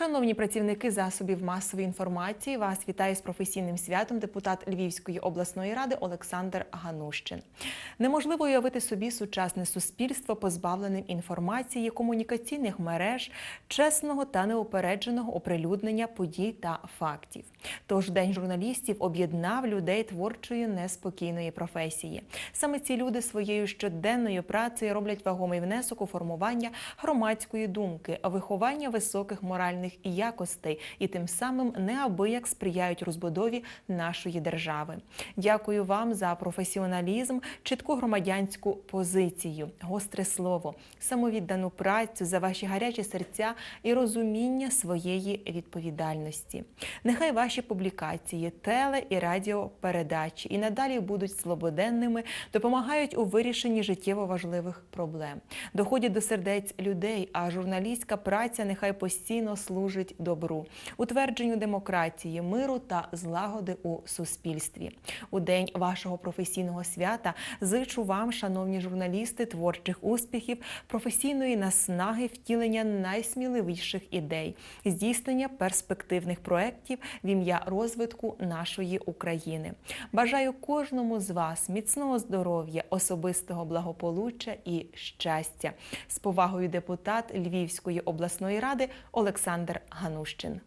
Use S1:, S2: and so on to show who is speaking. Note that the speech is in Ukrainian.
S1: Шановні працівники засобів масової інформації, вас вітає з професійним святом депутат Львівської обласної ради Олександр Ганущин. Неможливо уявити собі сучасне суспільство, позбавленим інформації, комунікаційних мереж, чесного та неупередженого оприлюднення подій та фактів. Тож День журналістів об'єднав людей творчої неспокійної професії. Саме ці люди своєю щоденною працею роблять вагомий внесок у формування громадської думки, виховання високих моральних якостей і тим самим неабияк сприяють розбудові нашої держави. Дякую вам за професіоналізм, чітку громадянську позицію, гостре слово, самовіддану працю за ваші гарячі серця і розуміння своєї відповідальності. Нехай ваші публікації, теле і радіопередачі і надалі будуть слободенними, допомагають у вирішенні життєво важливих проблем, доходять до сердець людей, а журналістська праця нехай постійно служить добру, утвердженню демократії, миру та злагоди у суспільстві. У день вашого професійного свята зичу вам, шановні журналісти, творчих успіхів, професійної наснаги, втілення найсміливіших ідей, здійснення перспективних проєктів в ім'я розвитку нашої України. Бажаю кожному з вас міцного здоров'я, особистого благополуччя і щастя. З повагою депутат Львівської обласної ради Олександр Ганущин.